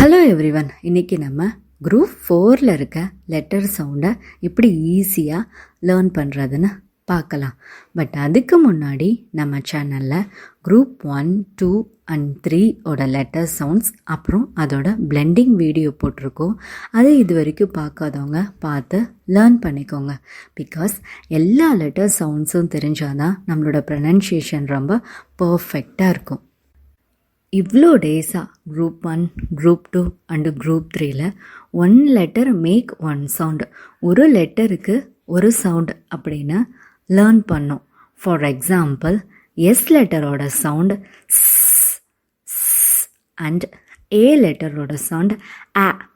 Hello everyone இன்றைக்கி நம்ம group ஃபோரில் இருக்க லெட்டர் சவுண்டை எப்படி ஈஸியாக லேர்ன் பண்ணுறதுன்னு பார்க்கலாம். பட் அதுக்கு முன்னாடி நம்ம சேனலில் group one two and three ஓட லெட்டர் சவுண்ட்ஸ் அப்புறம் அதோட பிளெண்டிங் வீடியோ போட்டிருக்கோம். அதை இது வரைக்கும் பார்க்காதவங்க பார்த்து லேர்ன் பண்ணிக்கோங்க. பிகாஸ் எல்லா லெட்டர் சவுண்ட்ஸும் தெரிஞ்சாதான் நம்மளோட ப்ரனன்சியேஷன் ரொம்ப பர்ஃபெக்டாக இருக்கும். இவ்வளோ டேஸாக group one group two and group த்ரீல one letter make one sound ஒரு லெட்டருக்கு ஒரு சவுண்டு அப்படின்னு லேர்ன் பண்ணோம். ஃபார் எக்ஸாம்பிள் எஸ் லெட்டரோட சவுண்டு அண்ட் ஏ லெட்டரோட சவுண்ட் ஆ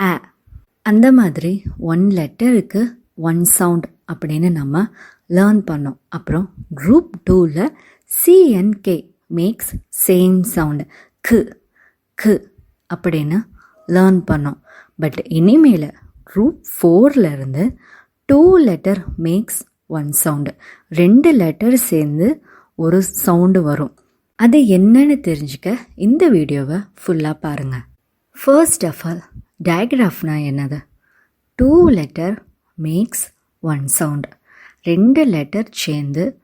ஆ அந்த மாதிரி ஒன் லெட்டருக்கு ஒன் சவுண்ட் அப்படின்னு நம்ம லேர்ன் பண்ணோம். அப்புறம் குரூப் டூவில் சிஎன்கே மேக்ஸ் சேம் சவுண்டு கு கு அப்படின்னு லேர்ன் பண்ணோம். பட் இனிமேல் group ஃபோர்லேருந்து two letter makes one sound ரெண்டு லெட்டர் சேர்ந்து ஒரு சவுண்டு வரும். அது என்னன்னு தெரிஞ்சுக்க இந்த வீடியோவை ஃபுல்லாக பாருங்கள் ஃபர்ஸ்ட் ஆஃப் ஆல் டயக்ராஃப்னா என்னது? Two letter makes one sound ரெண்டு லெட்டர் சேர்ந்து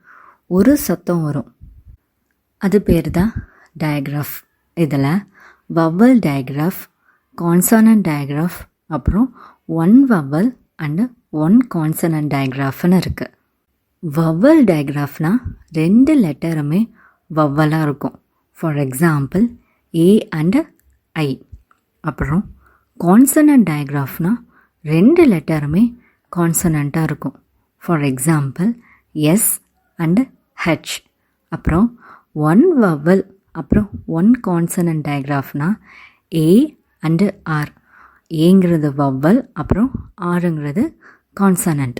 ஒரு சத்தம் வரும். அது பேர் தான் டயக்ராஃப் இதில் வவ்வல் டயக்ராஃப் கான்சனன்ட் டயக்ராஃப் அப்புறம் one vowel and one consonant டயக்ராஃப்னு இருக்குது வவ்வல் டயக்ராஃப்னால் ரெண்டு லெட்டருமே வவ்வலாக இருக்கும். For example A and I அப்புறம் கான்சனன்ட் டயக்ராஃப்னால் ரெண்டு லெட்டருமே கான்சனண்ட்டாக இருக்கும். For example S and H அப்புறம் ஒன் வவல் அப்புறம் ஒன் கான்சனன்ட் டயக்ராஃப்னா ஏ அண்டு ஆர் ஏங்கிறது வவ்வல் அப்புறம் ஆருங்கிறது கான்சனண்ட்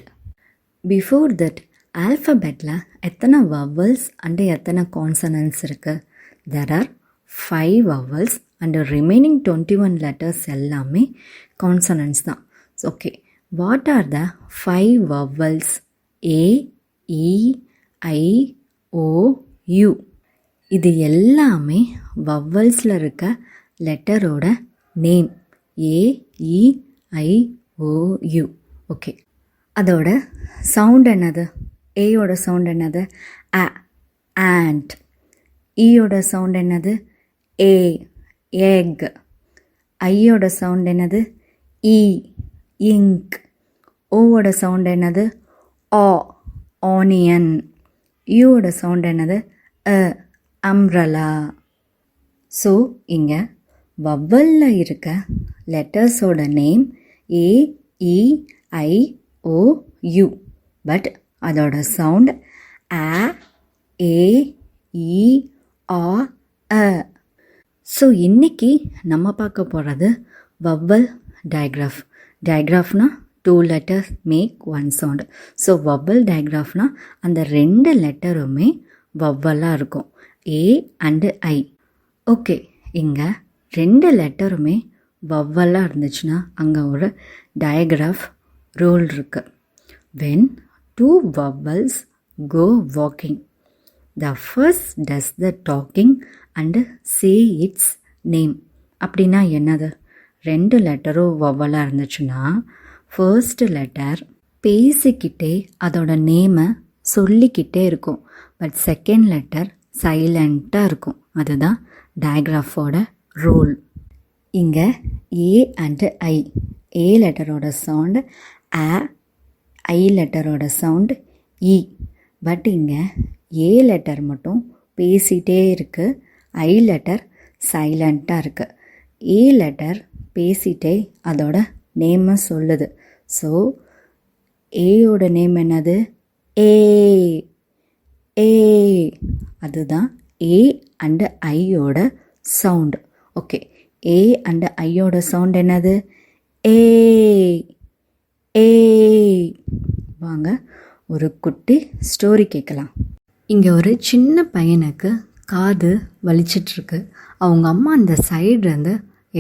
பிஃபோர் தட் ஆல்ஃபபெட்டில் எத்தனை வவ்வல்ஸ் அண்டு எத்தனை கான்சனன்ஸ் இருக்குது there are five vowels and remaining twenty one letters எல்லாமே கான்சனன்ஸ் தான். Okay what are the five vowels A E I O U இது எல்லாமே வவ்வல்ஸில் இருக்க லெட்டரோட name A E I O U okay அதோட sound என்னது? ஏயோட சவுண்ட் என்னது? அ ஆண்ட் ஈயோட சவுண்ட் என்னது? ஏ எக் ஐயோட சவுண்ட் என்னது? இ இங்க் ஓவோட சவுண்ட் என்னது? ஆ ஆனியன் யூவோட சவுண்ட் என்னது? அ அம்ரலா. ஸோ இங்கே வவ்வலில் இருக்க லெட்டர்ஸோட name A E I O U but அதோட சவுண்ட் ஆ ஏ ஆ அ ஸோ இன்றைக்கி நம்ம பார்க்க போகிறது vowel digraph டயக்ராஃப்னா two letters make one sound so vowel digraph அந்த ரெண்டு லெட்டருமே வவ்வலாக இருக்கும். ஏ அண்டு ஐ ஓகே இங்கே ரெண்டு லெட்டருமே வவ்வலாக இருந்துச்சுன்னா அங்கே ஒரு டயக்ராஃப் ரூல் இருக்குது when two vowels go walking the first does the talking and say its name அப்படின்னா என்னது? ரெண்டு லெட்டரும் வவ்வலாக இருந்துச்சுன்னா ஃபர்ஸ்ட் லெட்டர் பேசிக்கிட்டே அதோட நேமை சொல்லிக்கிட்டே இருக்கும். பட் செகண்ட் லெட்டர் சைலண்ட்டாக இருக்கும். அதுதான் டயக்ராஃபோட ரோல். இங்கே ஏ அண்டு ஐ ஏ லெட்டரோட சவுண்டு ஆ ஐ லெட்டரோட சவுண்டு இ பட் இங்கே ஏ லெட்டர் மட்டும் பேசிகிட்டே இருக்குது ஐ லெட்டர் சைலண்ட்டாக இருக்குது ஏ லெட்டர் பேசிகிட்டே அதோட நேமை சொல்லுது. ஸோ ஏயோட நேம் என்னது? ஏ ஏ அதுதான் ஏ அண்டு ஐயோட சவுண்டு ஓகே ஏ அண்டு ஐயோட சவுண்ட் என்னது? ஏ ஏ வாங்க ஒரு குட்டி ஸ்டோரி கேட்கலாம். இங்கே ஒரு சின்ன பையனுக்கு காது வலிச்சிட்ருக்கு. அவங்க அம்மா அந்த சைட்லேருந்து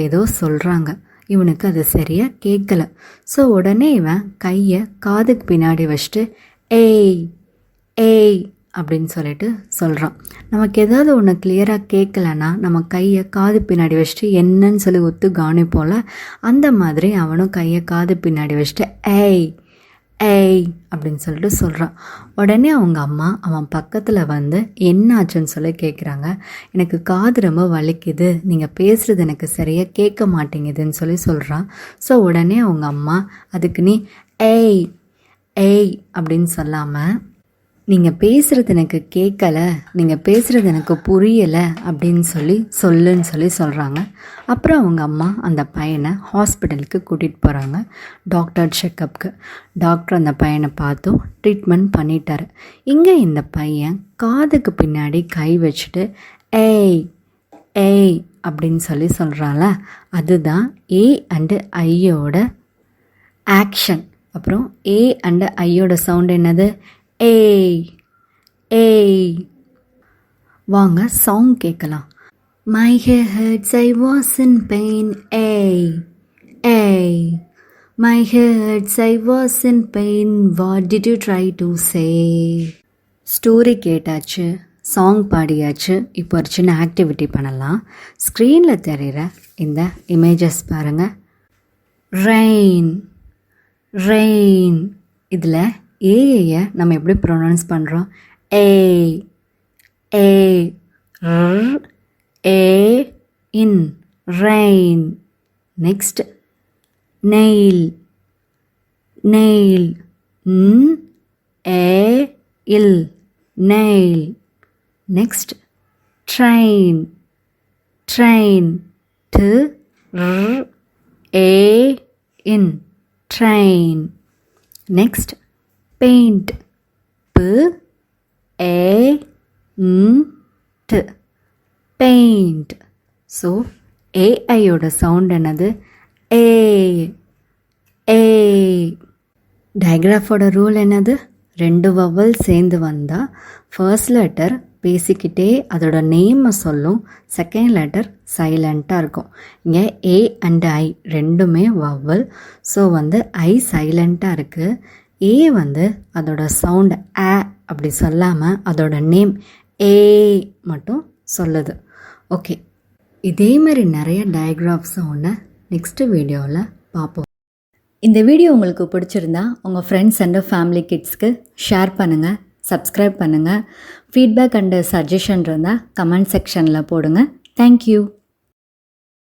ஏதோ சொல்கிறாங்க இவனுக்கு அது சரியாக கேட்கல. ஸோ உடனே இவன் கையை காதுக்கு பின்னாடி வச்சுட்டு ஏய் ஏய் அப்படின்னு சொல்லிட்டு சொல்கிறான் நமக்கு ஏதாவது ஒன்று கிளியராக கேட்கலன்னா நம்ம கையை காது பின்னாடி வச்சுட்டு என்னன்னு சொல்லி ஒத்து கவனிப்போல அந்த மாதிரி அவனும் கையை காது பின்னாடி வச்சுட்டு ஏய் ஏய் அப்படின்னு சொல்லிட்டு சொல்கிறான் உடனே அவங்க அம்மா அவன் பக்கத்தில் வந்து என்ன ஆச்சுன்னு சொல்லி கேட்குறாங்க எனக்கு காது ரொம்ப வலிக்குது. நீங்கள் பேசுகிறது எனக்கு சரியாக கேட்க மாட்டேங்குதுன்னு சொல்லி சொல்கிறான் ஸோ உடனே அவங்க அம்மா அதுக்கு நீ ஏய் ஏய் அப்படின்னு சொல்லாமல் நீங்கள் பேசுகிறது எனக்கு கேட்கல நீங்கள் பேசுகிறது எனக்கு புரியலை அப்படின்னு சொல்லி சொல்லுன்னு சொல்லி சொல்கிறாங்க அப்புறம் அவங்க அம்மா அந்த பையனை ஹாஸ்பிட்டலுக்கு கூட்டிகிட்டு போகிறாங்க டாக்டர் செக்கப்புக்கு டாக்டர் அந்த பையனை பார்த்தும் ட்ரீட்மெண்ட் பண்ணிட்டாரு. இங்கே இந்த பையன் காதுக்கு பின்னாடி கை வச்சுட்டு ஏய் ஏய் அப்படின்னு சொல்லி சொல்கிறான்ல அதுதான் ஏ அண்டு ஐயோட ஆக்ஷன் அப்புறம் ஏ அண்ட் ஐயோட சவுண்ட் என்னது? ஏய் ஏய். வாங்க சாங் கேட்கலாம். My heads I was in pain ஏய் ஏய். My heads I was in pain what did you try to say story கேட்டாச்சு சாங் பாடியாச்சு. இப்போ ஒரு சின்ன ஆக்டிவிட்டி பண்ணலாம். ஸ்க்ரீனில் தெரிகிற இந்த இமேஜஸ் பாருங்கள் ரெயின் ரெயின் இதில் ஏஐயை நம்ம எப்படி ப்ரொனவுன்ஸ் பண்ணுறோம் A A A in rain next nail nail ன் ஏ இல் nail next train train to A in train next paint. பு ஏ N பெயிண்ட். ஸோ ஏஐயோட சவுண்ட் என்னது? A A. டயக்ராஃபோட ரூல் என்னது? ரெண்டு வவல் சேர்ந்து வந்தால் ஃபர்ஸ்ட் லெட்டர் பேசிக்கிட்டே அதோட நேமை சொல்லும். செகண்ட் லெட்டர் சைலண்ட்டாக இருக்கும். இங்கே ஏ அண்ட் ஐ ரெண்டுமே வவ்வல் ஸோ வந்து ஐ சைலண்ட்டாக இருக்குது ஏ வந்து அதோட சவுண்ட் ஆ அப்படி சொல்லாமல் அதோட நேம் ஏ மட்டும் சொல்லுது. ஓகே இதே மாதிரி நிறைய டயக்ராஃப்ஸை ஒன்று நெக்ஸ்ட்டு வீடியோவில் பார்ப்போம். இந்த வீடியோ உங்களுக்கு பிடிச்சிருந்தா உங்கள் ஃப்ரெண்ட்ஸ் அண்ட் ஃபேமிலி கிட்ஸ்க்கு ஷேர் பண்ணுங்கள் சப்ஸ்கிரைப் பண்ணுங்கள் ஃபீட்பேக் அண்டு சஜஷன் இருந்தால் கமெண்ட் செக்ஷனில் போடுங்க. Thank you